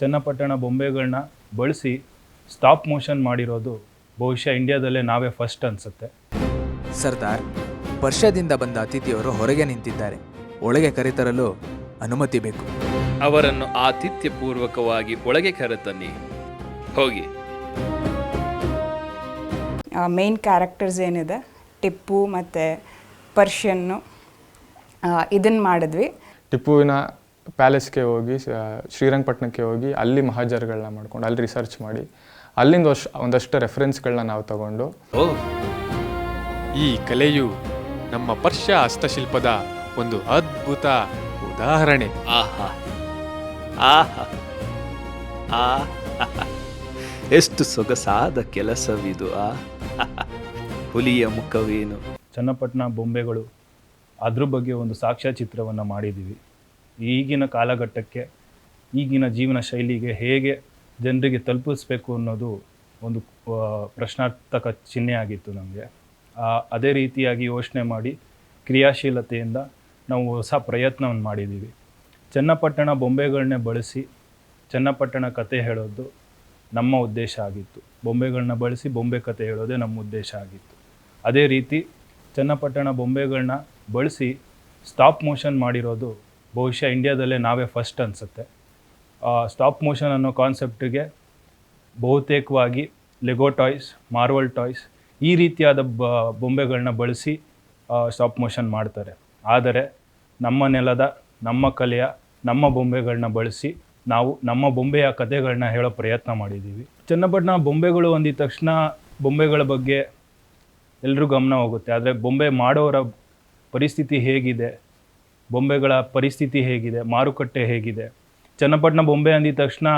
ಚನ್ನಪಟ್ಟಣ ಬೊಂಬೆಗಳನ್ನ ಬಳಸಿ stop motion ಮಾಡಿರೋದು ಬಹುಶಃ ಇಂಡಿಯಾದಲ್ಲೇ ನಾವೇ ಫಸ್ಟ್ ಅನಿಸುತ್ತೆ. ಸರ್ದಾರ್ ವರ್ಷದಿಂದ ಬಂದ ಅತಿಥಿಯವರು ಹೊರಗೆ ನಿಂತಿದ್ದಾರೆ. ಒಳಗೆ ಕರೆತರಲು ಅನುಮತಿ ಬೇಕು. ಅವರನ್ನು ಆತಿಥ್ಯಪೂರ್ವಕವಾಗಿ ಒಳಗೆ ಕರೆತನ್ನಿ. ಹೋಗಿ. ಮೇನ್ ಕ್ಯಾರೆಕ್ಟರ್ಸ್ ಏನಿದೆ? ಟಿಪ್ಪು ಮತ್ತು ಪರ್ಷಿಯನ್ನು ಇದನ್ನು ಮಾಡಿದ್ವಿ. ಟಿಪ್ಪುವಿನ ಪ್ಯಾಲೇಸ್ಗೆ ಹೋಗಿ ಶ್ರೀರಂಗಪಟ್ಟಣಕ್ಕೆ ಹೋಗಿ ಅಲ್ಲಿ ಮಹಾಜರ್ಗಳನ್ನ ಮಾಡ್ಕೊಂಡು ಅಲ್ಲಿ ರಿಸರ್ಚ್ ಮಾಡಿ ಅಲ್ಲಿಂದ ವರ್ಷ ಒಂದಷ್ಟು ರೆಫರೆನ್ಸ್ಗಳನ್ನ ನಾವು ತಗೊಂಡು. ಓ ಈ ಕಲೆಯು ನಮ್ಮ ಪರ್ಷ ಹಸ್ತಶಿಲ್ಪದ ಒಂದು ಅದ್ಭುತ ಉದಾಹರಣೆ. ಆಹಾ ಆಹಾ ಆ ಎಷ್ಟು ಸೊಗಸಾದ ಕೆಲಸವಿದು ಆ. ಹುಲಿಯ ಮುಖವೇನು. ಚನ್ನಪಟ್ಟಣ ಬೊಂಬೆಗಳು ಅದ್ರ ಬಗ್ಗೆ ಒಂದು ಸಾಕ್ಷ್ಯಚಿತ್ರವನ್ನು ಮಾಡಿದ್ದೀವಿ ಈಗಿನ ಕಾಲಘಟ್ಟಕ್ಕೆ, ಈಗಿನ ಜೀವನ ಶೈಲಿಗೆ ಹೇಗೆ ಜನರಿಗೆ ತಲುಪಿಸ್ಬೇಕು ಅನ್ನೋದು ಒಂದು ಪ್ರಶ್ನಾರ್ಥಕ ಚಿಹ್ನೆ ಆಗಿತ್ತು ನಮಗೆ. ಅದೇ ರೀತಿಯಾಗಿ ಯೋಚನೆ ಮಾಡಿ ಕ್ರಿಯಾಶೀಲತೆಯಿಂದ ನಾವು ಹೊಸ ಪ್ರಯತ್ನವನ್ನು ಮಾಡಿದ್ದೀವಿ ಚನ್ನಪಟ್ಟಣ ಬೊಂಬೆಗಳನ್ನೇ ಬಳಸಿ ಚನ್ನಪಟ್ಟಣ ಕತೆ ಹೇಳೋದು ನಮ್ಮ ಉದ್ದೇಶ ಆಗಿತ್ತು. ಬೊಂಬೆಗಳನ್ನ ಬಳಸಿ ಬೊಂಬೆ ಕತೆ ಹೇಳೋದೇ ನಮ್ಮ ಉದ್ದೇಶ ಆಗಿತ್ತು. ಅದೇ ರೀತಿ ಚನ್ನಪಟ್ಟಣ ಬೊಂಬೆಗಳನ್ನ ಬಳಸಿ ಸ್ಟಾಪ್ ಮೋಷನ್ ಮಾಡಿರೋದು ಬಹುಶಃ ಇಂಡಿಯಾದಲ್ಲೇ ನಾವೇ ಫಸ್ಟ್ ಅನಿಸುತ್ತೆ. ಸ್ಟಾಪ್ ಮೋಷನ್ ಅನ್ನೋ ಕಾನ್ಸೆಪ್ಟಿಗೆ ಬಹುತೇಕವಾಗಿ ಲೆಗೋ ಟಾಯ್ಸ್ ಮಾರ್ವಲ್ ಟಾಯ್ಸ್ ಈ ರೀತಿಯಾದ ಬ ಬೊಂಬೆಗಳನ್ನ ಬಳಸಿ ಸ್ಟಾಪ್ ಮೋಷನ್ ಮಾಡ್ತಾರೆ. ಆದರೆ ನಮ್ಮ ನೆಲದ, ನಮ್ಮ ಕಲೆಯ, ನಮ್ಮ ಬೊಂಬೆಗಳನ್ನ ಬಳಸಿ ನಾವು ನಮ್ಮ ಬೊಂಬೆಯ ಕಥೆಗಳನ್ನ ಹೇಳೋ ಪ್ರಯತ್ನ ಮಾಡಿದ್ದೀವಿ. ಚನ್ನಪಟ್ಟಣ ಬೊಂಬೆಗಳು ಹೊಂದಿದ ತಕ್ಷಣ ಬೊಂಬೆಗಳ ಬಗ್ಗೆ ಎಲ್ಲರೂ ಗಮನ ಹೋಗುತ್ತೆ. ಆದರೆ ಬೊಂಬೆ ಮಾಡೋರ ಪರಿಸ್ಥಿತಿ ಹೇಗಿದೆ? ಬೊಂಬೆಗಳ ಪರಿಸ್ಥಿತಿ ಹೇಗಿದೆ, ಮಾರುಕಟ್ಟೆ ಹೇಗಿದೆ. ಚನ್ನಪಟ್ಟಣ ಬೊಂಬೆ ಅಂದಿದ ತಕ್ಷಣ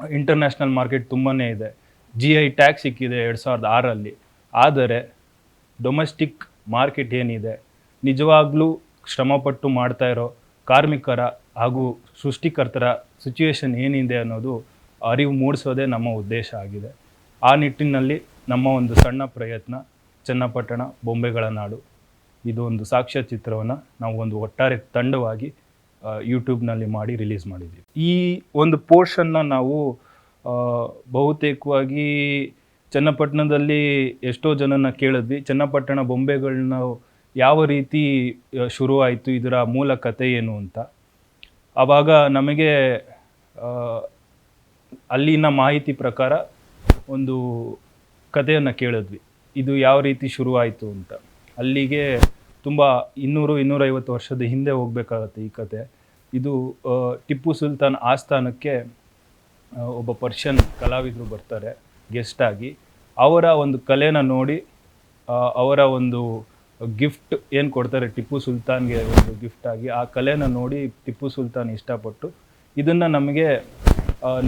ಇಂಟರ್ನ್ಯಾಷನಲ್ ಮಾರ್ಕೆಟ್ ತುಂಬಾ ಇದೆ. ಜಿ ಐ ಟ್ಯಾಗ್ ಸಿಕ್ಕಿದೆ ಎರಡು ಸಾವಿರದ ಆರಲ್ಲಿ ಆದರೆ ಡೊಮೆಸ್ಟಿಕ್ ಮಾರ್ಕೆಟ್ ಏನಿದೆ? ನಿಜವಾಗ್ಲೂ ಶ್ರಮಪಟ್ಟು ಮಾಡ್ತಾ ಕಾರ್ಮಿಕರ ಹಾಗೂ ಸೃಷ್ಟಿಕರ್ತರ ಸಿಚುವೇಶನ್ ಏನಿದೆ ಅನ್ನೋದು ಅರಿವು ಮೂಡಿಸೋದೇ ನಮ್ಮ ಉದ್ದೇಶ ಆಗಿದೆ. ಆ ನಿಟ್ಟಿನಲ್ಲಿ ನಮ್ಮ ಒಂದು ಸಣ್ಣ ಪ್ರಯತ್ನ ಚನ್ನಪಟ್ಟಣ ಬೊಂಬೆಗಳ ನಾಡು. ಇದು ಒಂದು ಸಾಕ್ಷ್ಯ ಚಿತ್ರವನ್ನು ನಾವು ಒಂದು ಒಟ್ಟಾರೆ ತಂಡವಾಗಿ ಯೂಟ್ಯೂಬ್ನಲ್ಲಿ ಮಾಡಿ ರಿಲೀಸ್ ಮಾಡಿದ್ದೀವಿ. ಈ ಒಂದು ಪೋರ್ಷನ್ನ ನಾವು ಬಹುತೇಕವಾಗಿ ಚನ್ನಪಟ್ಟಣದಲ್ಲಿ ಎಷ್ಟೋ ಜನನ ಕೇಳಿದ್ವಿ. ಚನ್ನಪಟ್ಟಣ ಬೊಂಬೆಗಳನ್ನ ಯಾವ ರೀತಿ ಶುರುವಾಯಿತು, ಇದರ ಮೂಲ ಕಥೆ ಏನು ಅಂತ. ಆವಾಗ ನಮಗೆ ಅಲ್ಲಿನ ಮಾಹಿತಿ ಪ್ರಕಾರ ಒಂದು ಕಥೆಯನ್ನು ಕೇಳಿದ್ವಿ. ಇದು ಯಾವ ರೀತಿ ಶುರುವಾಯಿತು ಅಂತ. ಅಲ್ಲಿಗೆ ತುಂಬ ಇನ್ನೂರು, ಇನ್ನೂರೈವತ್ತು ವರ್ಷದ ಹಿಂದೆ ಹೋಗಬೇಕಾಗತ್ತೆ ಈ ಕತೆ. ಇದು ಟಿಪ್ಪು ಸುಲ್ತಾನ್ ಆಸ್ಥಾನಕ್ಕೆ ಒಬ್ಬ ಪರ್ಷಿಯನ್ ಕಲಾವಿದರು ಬರ್ತಾರೆ, ಗೆಸ್ಟ್ ಆಗಿ. ಅವರ ಒಂದು ಕಲೆನ ನೋಡಿ ಅವರ ಒಂದು ಗಿಫ್ಟ್ ಏನು ಕೊಡ್ತಾರೆ, ಟಿಪ್ಪು ಸುಲ್ತಾನ್ಗೆ ಒಂದು ಗಿಫ್ಟ್ ಆಗಿ, ಆ ಕಲೆನ ನೋಡಿ ಟಿಪ್ಪು ಸುಲ್ತಾನ್ ಇಷ್ಟಪಟ್ಟು. ಇದನ್ನು ನಮಗೆ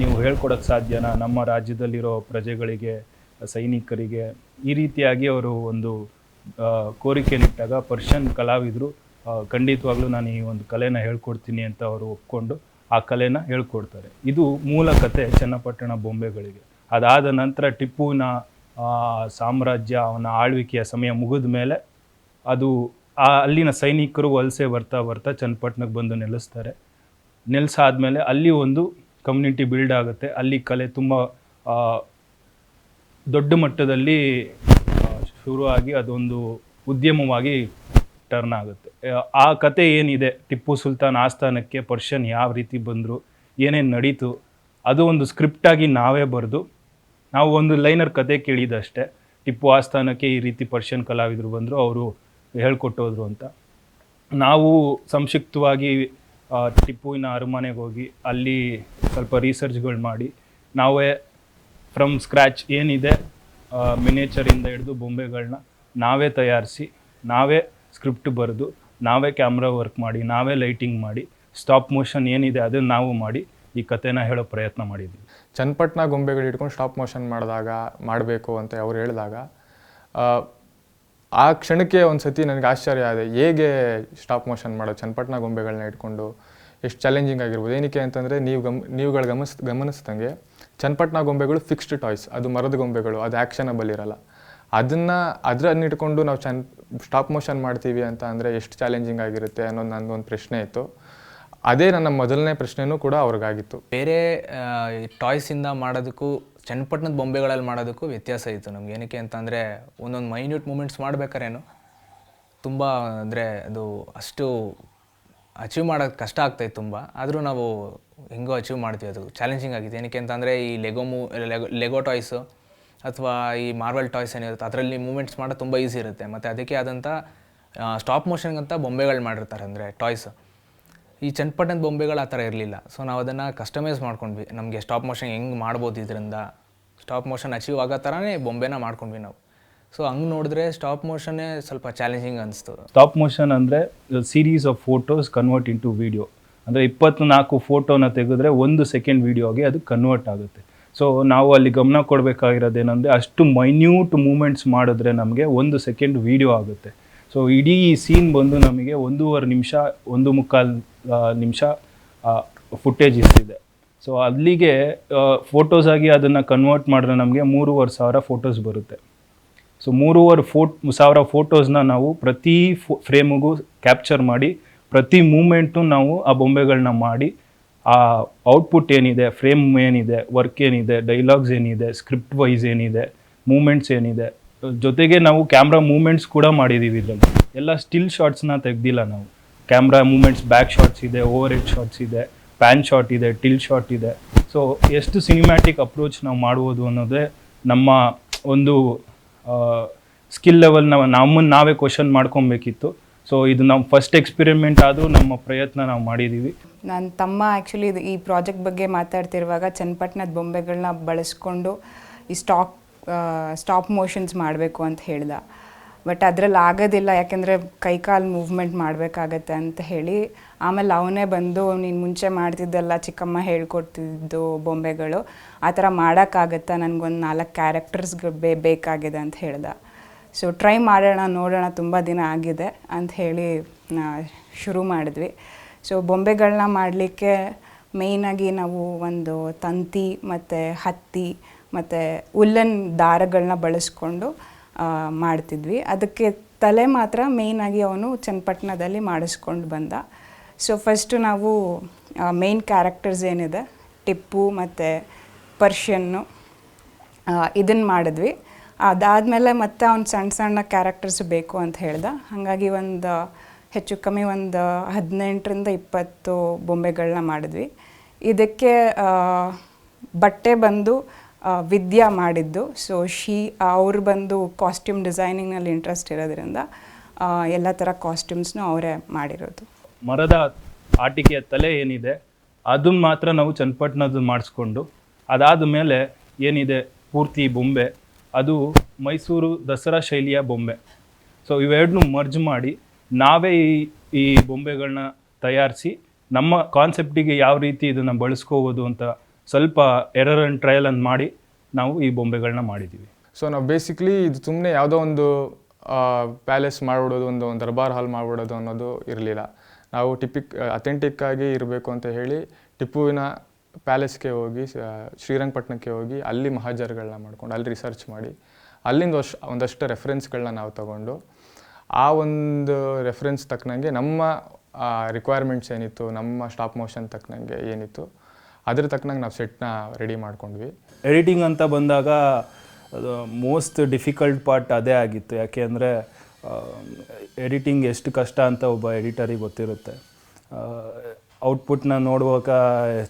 ನೀವು ಹೇಳ್ಕೊಡೋಕ್ಕೆ ಸಾಧ್ಯನಾ? ನಮ್ಮ ರಾಜ್ಯದಲ್ಲಿರೋ ಪ್ರಜೆಗಳಿಗೆ, ಸೈನಿಕರಿಗೆ ಈ ರೀತಿಯಾಗಿ ಅವರು ಒಂದು ಆ, ಕೋರಿಕೆನಿಟ್ಟಾಗ ಪರ್ಷಿಯನ್ ಕಲಾವಿದರು ಖಂಡಿತವಾಗ್ಲೂ ನಾನು ಈ ಒಂದು ಕಲೆನ ಹೇಳ್ಕೊಡ್ತೀನಿ ಅಂತ ಅವರು ಒಪ್ಕೊಂಡು ಆ ಕಲೆನ ಹೇಳ್ಕೊಡ್ತಾರೆ. ಇದು ಮೂಲ ಕತೆ ಚನ್ನಪಟ್ಟಣ ಬೊಂಬೆಗಳಿಗೆ. ಅದಾದ ನಂತರ ಟಿಪ್ಪುವಿನ ಸಾಮ್ರಾಜ್ಯ ಅವನ ಆಳ್ವಿಕೆಯ ಸಮಯ ಮುಗಿದ ಮೇಲೆ ಅದು ಆ ಅಲ್ಲಿನ ಸೈನಿಕರು ವಲಸೆ ಬರ್ತಾ ಬರ್ತಾ ಚನ್ನಪಟ್ಟಣಕ್ಕೆ ಬಂದು ನೆಲೆಸ್ತಾರೆ. ನೆಲೆಸಾದ್ಮೇಲೆ ಅಲ್ಲಿ ಒಂದು ಕಮ್ಯುನಿಟಿ ಬಿಲ್ಡ್ ಆಗುತ್ತೆ. ಅಲ್ಲಿ ಕಲೆ ತುಂಬ ದೊಡ್ಡ ಮಟ್ಟದಲ್ಲಿ ಶುರುವಾಗಿ ಅದೊಂದು ಉದ್ಯಮವಾಗಿ ಟರ್ನ್ ಆಗುತ್ತೆ. ಆ, ಕತೆ ಏನಿದೆ? ಟಿಪ್ಪು ಸುಲ್ತಾನ್ ಆಸ್ಥಾನಕ್ಕೆ ಪರ್ಷಿಯನ್ ಯಾವ ರೀತಿ ಬಂದರು ಏನೇನು ನಡೀತು ಅದು ಒಂದು ಸ್ಕ್ರಿಪ್ಟಾಗಿ ನಾವೇ ಬರೆದು ನಾವು ಒಂದು ಲೈನರ್ ಕತೆ ಕೇಳಿದಷ್ಟೇ. ಟಿಪ್ಪು ಆಸ್ಥಾನಕ್ಕೆ ಈ ರೀತಿ ಪರ್ಷಿಯನ್ ಕಲಾವಿದರು ಬಂದರು ಅವರು ಹೇಳ್ಕೊಟ್ಟೋದ್ರು ಅಂತ. ನಾವು ಸಂಕ್ಷಿಪ್ತವಾಗಿ ಟಿಪ್ಪುವಿನ ಅರಮನೆಗೆ ಹೋಗಿ ಅಲ್ಲಿ ಸ್ವಲ್ಪ ರಿಸರ್ಚ್ಗಳು ಮಾಡಿ ನಾವೇ ಫ್ರಮ್ ಸ್ಕ್ರ್ಯಾಚ್ ಏನಿದೆ ಮಿನೇಚರಿಂದ ಹಿಡಿದು ಬೊಂಬೆಗಳನ್ನ ನಾವೇ ತಯಾರಿಸಿ ನಾವೇ ಸ್ಕ್ರಿಪ್ಟ್ ಬರೆದು ನಾವೇ ಕ್ಯಾಮ್ರಾ ವರ್ಕ್ ಮಾಡಿ ನಾವೇ ಲೈಟಿಂಗ್ ಮಾಡಿ ಸ್ಟಾಪ್ ಮೋಷನ್ ಏನಿದೆ ಅದನ್ನು ನಾವು ಮಾಡಿ ಈ ಕಥೆನ ಹೇಳೋ ಪ್ರಯತ್ನ ಮಾಡಿದ್ವಿ. ಚನ್ನಪಟ್ಟಣ ಗೊಂಬೆಗಳು ಇಟ್ಕೊಂಡು ಸ್ಟಾಪ್ ಮೋಷನ್ ಮಾಡಿದಾಗ ಮಾಡಬೇಕು ಅಂತ ಅವ್ರು ಹೇಳಿದಾಗ ಆ, ಕ್ಷಣಕ್ಕೆ ಒಂದು ಸತಿ ನನಗೆ ಆಶ್ಚರ್ಯ ಆದೆ ಹೇಗೆ ಸ್ಟಾಪ್ ಮೋಷನ್ ಮಾಡೋದು ಚನ್ನಪಟ್ಟಣ ಗೊಂಬೆಗಳನ್ನ ಇಟ್ಕೊಂಡು ಎಷ್ಟು ಚಾಲೆಂಜಿಂಗ್ ಆಗಿರ್ಬೋದು. ಏನಕ್ಕೆ ಅಂತಂದರೆ ನೀವು ಗಮ್ ನೀವುಗಳು ಗಮನಿಸ್ ಗಮನಿಸ್ದಂಗೆ ಚನ್ನಪಟ್ಟಣ ಗೊಂಬೆಗಳು ಫಿಕ್ಸ್ಡ್ ಟಾಯ್ಸ್ ಅದು ಮರದ ಗೊಂಬೆಗಳು, ಅದು ಆ್ಯಕ್ಷನಬಲ್ ಇರಲ್ಲ. ಅದನ್ನು ಇಟ್ಕೊಂಡು ನಾವು ಚನ್ ಸ್ಟಾಪ್ ಮೋಷನ್ ಮಾಡ್ತೀವಿ ಅಂತ ಅಂದರೆ ಎಷ್ಟು ಚಾಲೆಂಜಿಂಗ್ ಆಗಿರುತ್ತೆ ಅನ್ನೋದು ಒಂದು ಪ್ರಶ್ನೆ ಇತ್ತು. ಅದೇ ನನ್ನ ಮೊದಲನೇ ಪ್ರಶ್ನೆನೂ ಕೂಡ ಅವ್ರಿಗಾಗಿತ್ತು. ಬೇರೆ ಟಾಯ್ಸಿಂದ ಮಾಡೋದಕ್ಕೂ, ಚನ್ನಪಟ್ಟಣದ ಬೊಂಬೆಗಳಲ್ಲಿ ಮಾಡೋದಕ್ಕೂ ವ್ಯತ್ಯಾಸ ಇತ್ತು ನಮ್ಗೆ. ಏನಕ್ಕೆ ಅಂತಂದರೆ, ಒಂದೊಂದು ಮೈನ್ಯೂಟ್ ಮೂಮೆಂಟ್ಸ್ ಮಾಡ್ಬೇಕಾರೇನು? ತುಂಬ ಅಂದರೆ ಅದು ಅಷ್ಟು ಅಚೀವ್ ಮಾಡೋದು ಕಷ್ಟ ಆಗ್ತಾಯಿತ್ತು ತುಂಬ. ಆದರೂ ನಾವು ಹೆಂಗೋ ಅಚೀವ್ ಮಾಡ್ತೀವಿ ಅದು. ಚಾಲೆಂಜಿಂಗ್ ಆಗಿದೆ. ಏನಕ್ಕೆ ಅಂತಂದರೆ ಈ ಲೆಗೋ ಮೂ ಲೆಗೋ ಲೆಗೋ ಟಾಯ್ಸು ಅಥವಾ ಈ ಮಾರ್ವೆಲ್ ಟಾಯ್ಸ್ ಏನಿರುತ್ತೆ, ಅದರಲ್ಲಿ ಮೂಮೆಂಟ್ಸ್ ಮಾಡೋದು ತುಂಬ ಈಸಿ ಇರುತ್ತೆ. ಮತ್ತು ಅದಕ್ಕೆ ಆದಂಥ ಸ್ಟಾಪ್ ಮೋಷನ್ಗಂತ ಬೊಂಬೆಗಳು ಮಾಡಿರ್ತಾರೆ ಅಂದರೆ ಟಾಯ್ಸ್ ಈ ಚನ್ನಪಟ್ಟಣದ ಬೊಂಬೆಗಳು ಆ ಥರ ಇರಲಿಲ್ಲ. ಸೊ ನಾವು ಅದನ್ನು ಕಸ್ಟಮೈಸ್ ಮಾಡ್ಕೊಂಡ್ವಿ. ನಮಗೆ ಸ್ಟಾಪ್ ಮೋಷನ್ ಹೆಂಗೆ ಮಾಡ್ಬೋದು ಇದರಿಂದ. ಸ್ಟಾಪ್ ಮೋಷನ್ ಅಚೀವ್ ಆಗೋ ಥರನೇ ಬೊಂಬೆನ ಮಾಡ್ಕೊಂಡ್ವಿ ನಾವು. ಸೊ ಹಂಗೆ ನೋಡಿದ್ರೆ ಸ್ಟಾಪ್ ಮೋಷನ್ನೇ ಸ್ವಲ್ಪ ಚಾಲೆಂಜಿಂಗ್ ಅನಿಸ್ತು. ಸ್ಟಾಪ್ ಮೋಷನ್ ಅಂದರೆ series of photos convert into video ಅಂದರೆ ಇಪ್ಪತ್ನಾಲ್ಕು ಫೋಟೋನ ತೆಗೆದ್ರೆ ಒಂದು ಸೆಕೆಂಡ್ ವೀಡಿಯೋಗೆ ಅದು ಕನ್ವರ್ಟ್ ಆಗುತ್ತೆ. ಸೊ ನಾವು ಅಲ್ಲಿ ಗಮನ ಕೊಡಬೇಕಾಗಿರೋದೇನೆಂದರೆ ಅಷ್ಟು ಮೈನ್ಯೂಟ್ ಮೂಮೆಂಟ್ಸ್ ಮಾಡಿದ್ರೆ ನಮಗೆ ಒಂದು ಸೆಕೆಂಡ್ ವೀಡಿಯೋ ಆಗುತ್ತೆ. ಸೊ ಇಡೀ ಈ ಸೀನ್ ಬಂದು ನಮಗೆ ಒಂದೂವರೆ ನಿಮಿಷ, ಒಂದು ಮುಕ್ಕಾಲು ನಿಮಿಷ ಫುಟೇಜ್ ಇರ್ತಿದೆ. ಸೊ ಅಲ್ಲಿಗೆ ಫೋಟೋಸ್ ಆಗಿ ಅದನ್ನು ಕನ್ವರ್ಟ್ ಮಾಡಿದ್ರೆ ನಮಗೆ ಮೂರುವರೆ ಸಾವಿರ ಫೋಟೋಸ್ ಬರುತ್ತೆ. ಸೊ ಮೂರುವರೆ ಫೋಟ್ ಸಾವಿರ ಫೋಟೋಸ್ನ ನಾವು ಪ್ರತಿ ಫೋ ಫ್ರೇಮಿಗೂ ಕ್ಯಾಪ್ಚರ್ ಮಾಡಿ ಪ್ರತಿ ಮೂಮೆಂಟು ನಾವು ಆ ಬೊಂಬೆಗಳನ್ನ ಮಾಡಿ, ಆ ಔಟ್ಪುಟ್ ಏನಿದೆ, ಫ್ರೇಮ್ ಏನಿದೆ, ವರ್ಕ್ ಏನಿದೆ, ಡೈಲಾಗ್ಸ್ ಏನಿದೆ, ಸ್ಕ್ರಿಪ್ಟ್ ವೈಸ್ ಏನಿದೆ, ಮೂಮೆಂಟ್ಸ್ ಏನಿದೆ, ಜೊತೆಗೆ ನಾವು ಕ್ಯಾಮ್ರಾ ಮೂಮೆಂಟ್ಸ್ ಕೂಡ ಮಾಡಿದ್ದೀವಿ ಇದರಲ್ಲಿ. ಎಲ್ಲ ಸ್ಟಿಲ್ ಶಾರ್ಟ್ಸ್ನ ತೆಗ್ದಿಲ್ಲ ನಾವು. ಕ್ಯಾಮ್ರಾ ಮೂಮೆಂಟ್ಸ್ ಬ್ಯಾಕ್ ಶಾಟ್ಸ್ ಇದೆ ಓವರ್ ಹೆಡ್ ಶಾಟ್ಸ್ ಇದೆ, ಪ್ಯಾನ್ ಶಾಟ್ ಇದೆ, ಟಿಲ್ ಶಾಟ್ ಇದೆ. ಸೊ, ಎಷ್ಟು ಸಿನಿಮ್ಯಾಟಿಕ್ ಅಪ್ರೋಚ್ ನಾವು ಮಾಡ್ಬೋದು ಅನ್ನೋದೇ ನಮ್ಮ ಒಂದು ಸ್ಕಿಲ್ ಲೆವೆಲ್ನ ನಮ್ಮನ್ನು ನಾವೇ ಕ್ವಶನ್ ಮಾಡ್ಕೊಬೇಕಿತ್ತು. ಸೊ ಇದು ನಮ್ಮ ಫಸ್ಟ್ ಎಕ್ಸ್ಪೆರಿಮೆಂಟ್ ಆದರೂ ನಮ್ಮ ಪ್ರಯತ್ನ ನಾವು ಮಾಡಿದ್ದೀವಿ ನನ್ನ ತಮ್ಮ ಆ್ಯಕ್ಚುಲಿ ಇದು ಈ ಪ್ರಾಜೆಕ್ಟ್ ಬಗ್ಗೆ ಮಾತಾಡ್ತಿರುವಾಗ ಚನ್ನಪಟ್ಟಣದ ಬೊಂಬೆಗಳನ್ನ ಬಳಸ್ಕೊಂಡು ಈ ಸ್ಟಾಕ್ ಸ್ಟಾಪ್ ಮೋಷನ್ಸ್ ಮಾಡಬೇಕು ಅಂತ ಹೇಳ್ದ. ಬಟ್ ಅದರಲ್ಲಿ ಆಗೋದಿಲ್ಲ, ಯಾಕೆಂದರೆ ಕೈಕಾಲು ಮೂವ್ಮೆಂಟ್ ಮಾಡಬೇಕಾಗತ್ತೆ ಅಂತ ಹೇಳಿ. ಆಮೇಲೆ ಅವನೇ ಬಂದು, ನೀನು ಮುಂಚೆ ಮಾಡ್ತಿದ್ದಲ್ಲ ಚಿಕ್ಕಮ್ಮ ಹೇಳ್ಕೊಡ್ತಿದ್ದು ಬೊಂಬೆಗಳು, ಆ ಥರ ಮಾಡೋಕ್ಕಾಗತ್ತಾ? ನನಗೊಂದು ನಾಲ್ಕು ಕ್ಯಾರೆಕ್ಟರ್ಸ್ಗಳು ಬೇ, ಬೇಕಾಗಿದೆ ಅಂತ ಹೇಳ್ದ. ಸೊ ಟ್ರೈ ಮಾಡೋಣ, ನೋಡೋಣ ತುಂಬ ದಿನ ಆಗಿದೆ ಅಂತ ಹೇಳಿ ಶುರು ಮಾಡಿದ್ವಿ. ಸೊ ಬೊಂಬೆಗಳನ್ನ ಮಾಡಲಿಕ್ಕೆ ಮೇಯ್ನಾಗಿ ನಾವು ಒಂದು ತಂತಿ ಮತ್ತು ಹತ್ತಿ ಮತ್ತು ಉಲ್ಲನ್ ದಾರಗಳನ್ನ ಬಳಸ್ಕೊಂಡು ಮಾಡ್ತಿದ್ವಿ. ಅದಕ್ಕೆ ತಲೆ ಮಾತ್ರ ಮೇಯ್ನಾಗಿ ಅವನು ಚನ್ನಪಟ್ಟಣದಲ್ಲಿ ಮಾಡಿಸ್ಕೊಂಡು ಬಂದ. ಸೊ ಫಸ್ಟು ನಾವು ಮೇಯ್ನ್ ಕ್ಯಾರೆಕ್ಟರ್ಸ್ ಏನಿದೆ, ಟಿಪ್ಪು ಮತ್ತು ಪರ್ಷಿಯನ್ನು ಇದನ್ನು ಮಾಡಿದ್ವಿ. ಅದಾದಮೇಲೆ ಮತ್ತೆ ಅವ್ನು ಸಣ್ಣ ಸಣ್ಣ ಕ್ಯಾರೆಕ್ಟರ್ಸ್ ಬೇಕು ಅಂತ ಹೇಳ್ದ. ಹಾಗಾಗಿ ಒಂದು, ಹೆಚ್ಚು ಕಮ್ಮಿ ಒಂದು ಹದಿನೆಂಟರಿಂದ ಇಪ್ಪತ್ತು ಬೊಂಬೆಗಳನ್ನ ಮಾಡಿದ್ವಿ. ಇದಕ್ಕೆ ಬಟ್ಟೆ ಬಂದು ವಿದ್ಯಾ ಮಾಡಿದ್ದು. ಸೊ ಶಿ, ಅವ್ರು ಬಂದು ಕಾಸ್ಟ್ಯೂಮ್ ಡಿಸೈನಿಂಗ್ನಲ್ಲಿ ಇಂಟ್ರೆಸ್ಟ್ ಇರೋದ್ರಿಂದ ಎಲ್ಲ ಥರ ಕಾಸ್ಟ್ಯೂಮ್ಸ್ನು ಅವರೇ ಮಾಡಿರೋದು. ಮರದ ಆಟಿಕೆಯ ತಲೆ ಏನಿದೆ ಅದನ್ನ ಮಾತ್ರ ನಾವು ಚನ್ನಪಟ್ಟಣದ ಮಾಡಿಸ್ಕೊಂಡು ಅದಾದ ಮೇಲೆ ಏನಿದೆ, ಪೂರ್ತಿ ಬೊಂಬೆ ಅದು ಮೈಸೂರು ದಸರಾ ಶೈಲಿಯ ಬೊಂಬೆ. ಸೊ ಇವೆರಡನ್ನೂ ಮರ್ಜ್ ಮಾಡಿ ನಾವೇ ಈ ಈ ಬೊಂಬೆಗಳನ್ನ ತಯಾರಿಸಿ ನಮ್ಮ ಕಾನ್ಸೆಪ್ಟಿಗೆ ಯಾವ ರೀತಿ ಇದನ್ನು ಬಳಸ್ಕೋಬೋದು ಅಂತ ಸ್ವಲ್ಪ ಎರರ್ ಆ್ಯಂಡ್ ಟ್ರಯಲ್ ಅಂತ ಮಾಡಿ ನಾವು ಈ ಬೊಂಬೆಗಳನ್ನ ಮಾಡಿದ್ದೀವಿ ಸೊ ನಾವು ಬೇಸಿಕ್ಲಿ ಇದು ಸುಮ್ಮನೆ ಯಾವುದೋ ಒಂದು ಪ್ಯಾಲೇಸ್ ಮಾಡಿಬಿಡೋದು, ಒಂದು ಒಂದು ದರ್ಬಾರ್ ಹಾಲ್ ಮಾಡಿಬಿಡೋದು ಅನ್ನೋದು ಇರಲಿಲ್ಲ. ನಾವು ಟಿಪಿಕ್ ಅಥೆಂಟಿಕ್ ಆಗಿ ಇರಬೇಕು ಅಂತ ಹೇಳಿ ಟಿಪ್ಪುವಿನ ಪ್ಯಾಲೇಸ್ಗೆ ಹೋಗಿ ಶ್ರೀರಂಗಪಟ್ಟಣಕ್ಕೆ ಹೋಗಿ ಅಲ್ಲಿ ಮಹಾಜರ್ಗಳನ್ನ ಮಾಡ್ಕೊಂಡು, ಅಲ್ಲಿ ರಿಸರ್ಚ್ ಮಾಡಿ, ಅಲ್ಲಿಂದ ವರ್ಷ ಒಂದಷ್ಟು ರೆಫರೆನ್ಸ್ಗಳನ್ನ ನಾವು ತಗೊಂಡು, ಆ ಒಂದು ರೆಫರೆನ್ಸ್ ತಕ್ಕನಂಗೆ ನಮ್ಮ ರಿಕ್ವೈರ್ಮೆಂಟ್ಸ್ ಏನಿತ್ತು, ನಮ್ಮ ಸ್ಟಾಪ್ ಮೋಷನ್ ತಕ್ಕನಂಗೆ ಏನಿತ್ತು, ಅದ್ರ ತಕ್ಕನಂಗೆ ನಾವು ಸೆಟ್ನ ರೆಡಿ ಮಾಡ್ಕೊಂಡ್ವಿ. ಎಡಿಟಿಂಗ್ ಅಂತ ಬಂದಾಗ ಮೋಸ್ಟ್ ಡಿಫಿಕಲ್ಟ್ ಪಾರ್ಟ್ ಅದೇ ಆಗಿತ್ತು. ಯಾಕೆ ಅಂದರೆ ಎಡಿಟಿಂಗ್ ಎಷ್ಟು ಕಷ್ಟ ಅಂತ ಒಬ್ಬ ಎಡಿಟರಿಗೆ ಗೊತ್ತಿರುತ್ತೆ. ಔಟ್ಪುಟ್ನ ನೋಡುವಾಗ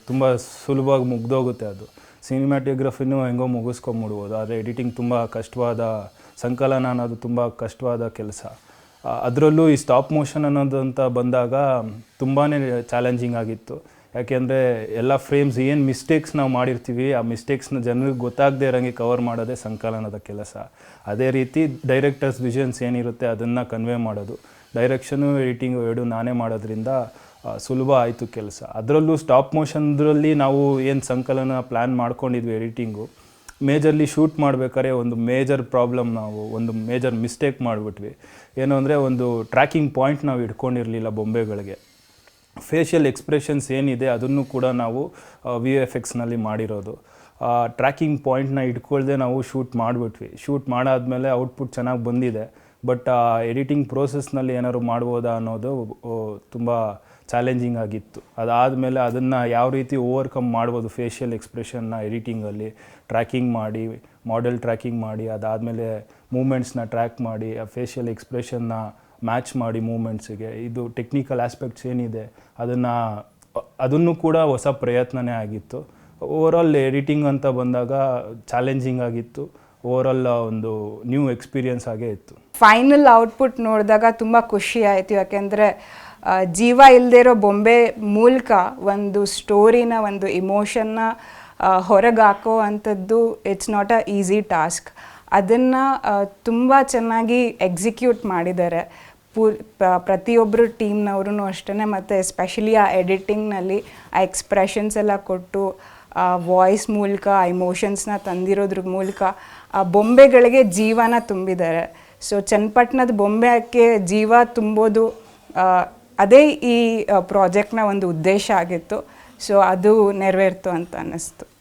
ತುಂಬ ಸುಲಭವಾಗಿ ಮುಗ್ದೋಗುತ್ತೆ ಅದು. ಸಿನಿಮ್ಯಾಟೋಗ್ರಫಿನೂ ಹೆಂಗೋ ಮುಗಿಸ್ಕೊಂಬಿಡ್ಬೋದು. ಆದರೆ ಎಡಿಟಿಂಗ್ ತುಂಬ ಕಷ್ಟವಾದ, ಸಂಕಲನ ಅನ್ನೋದು ತುಂಬ ಕಷ್ಟವಾದ ಕೆಲಸ. ಅದರಲ್ಲೂ ಈ ಸ್ಟಾಪ್ ಮೋಷನ್ ಅನ್ನೋದು ಅಂತ ಬಂದಾಗ ತುಂಬಾ ಚಾಲೆಂಜಿಂಗ್ ಆಗಿತ್ತು. ಯಾಕೆಂದರೆ ಎಲ್ಲ ಫ್ರೇಮ್ಸ್ ಏನು ಮಿಸ್ಟೇಕ್ಸ್ ನಾವು ಮಾಡಿರ್ತೀವಿ, ಆ ಮಿಸ್ಟೇಕ್ಸ್ನ ಜನರಿಗೆ ಗೊತ್ತಾಗದೇ ಇರೋಂಗೆ ಕವರ್ ಮಾಡೋದೇ ಸಂಕಲನದ ಕೆಲಸ. ಅದೇ ರೀತಿ ಡೈರೆಕ್ಟರ್ಸ್ ವಿಷನ್ಸ್ ಏನಿರುತ್ತೆ ಅದನ್ನು ಕನ್ವೆ ಮಾಡೋದು. ಡೈರೆಕ್ಷನು ಎಡಿಟಿಂಗು ಎರಡು ನಾನೇ ಮಾಡೋದ್ರಿಂದ ಸುಲಭ ಆಯಿತು ಕೆಲಸ. ಅದರಲ್ಲೂ ಸ್ಟಾಪ್ ಮೋಷನ್ದ್ರಲ್ಲಿ ನಾವು ಏನು ಸಂಕಲನ ಪ್ಲ್ಯಾನ್ ಮಾಡ್ಕೊಂಡಿದ್ವಿ ಎಡಿಟಿಂಗು ಮೇಜರ್ಲಿ ಶೂಟ್ ಮಾಡ್ಬೇಕಾದ್ರೆ ಒಂದು ಮೇಜರ್ ಪ್ರಾಬ್ಲಮ್ ನಾವು, ಒಂದು ಮೇಜರ್ ಮಿಸ್ಟೇಕ್ ಮಾಡಿಬಿಟ್ವಿ. ಏನು ಅಂದರೆ ಒಂದು ಟ್ರ್ಯಾಕಿಂಗ್ ಪಾಯಿಂಟ್ ನಾವು ಇಟ್ಕೊಂಡಿರಲಿಲ್ಲ ಬೊಂಬೆಗಳಿಗೆ. ಫೇಶಿಯಲ್ ಎಕ್ಸ್ಪ್ರೆಷನ್ಸ್ ಏನಿದೆ ಅದನ್ನು ಕೂಡ ನಾವು ವಿ ಎಫ್ ಎಕ್ಸ್ನಲ್ಲಿ ಮಾಡಿರೋದು. ಟ್ರ್ಯಾಕಿಂಗ್ ಪಾಯಿಂಟ್ನ ಇಟ್ಕೊಳ್ಳದೆ ನಾವು ಶೂಟ್ ಮಾಡಿಬಿಟ್ವಿ. ಶೂಟ್ ಮಾಡಾದಮೇಲೆ ಔಟ್ಪುಟ್ ಚೆನ್ನಾಗಿ ಬಂದಿದೆ. ಬಟ್ ಆ ಎಡಿಟಿಂಗ್ ಪ್ರೋಸೆಸ್ನಲ್ಲಿ ಏನಾದ್ರು ಮಾಡ್ಬೋದಾ ಅನ್ನೋದು ತುಂಬ ಚಾಲೆಂಜಿಂಗ್ ಆಗಿತ್ತು. ಅದಾದಮೇಲೆ ಅದನ್ನು ಯಾವ ರೀತಿ ಓವರ್ಕಮ್ ಮಾಡ್ಬೋದು ಫೇಶಿಯಲ್ ಎಕ್ಸ್ಪ್ರೆಷನ್ನ ಎಡಿಟಿಂಗಲ್ಲಿ ಟ್ರ್ಯಾಕಿಂಗ್ ಮಾಡಿ ಮಾಡೆಲ್ ಟ್ರ್ಯಾಕಿಂಗ್ ಮಾಡಿ, ಅದಾದಮೇಲೆ ಮೂಮೆಂಟ್ಸ್ನ ಟ್ರ್ಯಾಕ್ ಮಾಡಿ, ಆ ಫೇಶಿಯಲ್ ಎಕ್ಸ್ಪ್ರೆಷನ್ನ ಮ್ಯಾಚ್ ಮಾಡಿ ಮೂಮೆಂಟ್ಸಿಗೆ ಇದು ಟೆಕ್ನಿಕಲ್ ಆಸ್ಪೆಕ್ಟ್ಸ್ ಏನಿದೆ, ಅದನ್ನು ಅದನ್ನು ಕೂಡ ಹೊಸ ಪ್ರಯತ್ನನೇ ಆಗಿತ್ತು. ಓವರಾಲ್ ಎಡಿಟಿಂಗ್ ಅಂತ ಬಂದಾಗ ಚಾಲೆಂಜಿಂಗ್ ಆಗಿತ್ತು. ಓವರಾಲ್ ಒಂದು ನ್ಯೂ ಎಕ್ಸ್ಪೀರಿಯನ್ಸ್ ಆಗೇ ಇತ್ತು. ಫೈನಲ್ ಔಟ್ಪುಟ್ ನೋಡಿದಾಗ ತುಂಬ ಖುಷಿ ಆಯಿತು. ಯಾಕೆಂದರೆ ಜೀವ ಇಲ್ಲದೆ ಇರೋ ಬೊಂಬೆ ಮೂಲಕ ಒಂದು ಸ್ಟೋರಿನ ಒಂದು ಇಮೋಷನ್ನ ಹೊರಗೆ ಹಾಕೋ ಅಂಥದ್ದು it's not a easy task ಅದನ್ನು ತುಂಬ ಚೆನ್ನಾಗಿ ಎಕ್ಸಿಕ್ಯೂಟ್ ಮಾಡಿದ್ದಾರೆ. ಪೂ ಪ್ರತಿಯೊಬ್ಬರು ಟೀಮ್ನವ್ರೂ ಅಷ್ಟೇ ಮತ್ತು ಎಸ್ಪೆಷಲಿ ಆ ಎಡಿಟಿಂಗ್ನಲ್ಲಿ ಆ ಎಕ್ಸ್ಪ್ರೆಷನ್ಸ್ ಎಲ್ಲ ಕೊಟ್ಟು, ಆ ವಾಯ್ಸ್ ಮೂಲಕ, ಆ ಇಮೋಷನ್ಸ್ನ ತಂದಿರೋದ್ರ ಮೂಲಕ, ಆ ಬೊಂಬೆಗಳಿಗೆ ಜೀವನ ತುಂಬಿದ್ದಾರೆ. ಸೊ ಚನ್ನಪಟ್ಟಣದ ಬೊಂಬೆಗೆ ಜೀವ ತುಂಬೋದು ಅದೇ ಈ ಪ್ರಾಜೆಕ್ಟ್ನ ಒಂದು ಉದ್ದೇಶ ಆಗಿತ್ತು. ಸೊ ಅದು ನೆರವೇರ್ತು ಅಂತ ಅನ್ನಿಸ್ತು.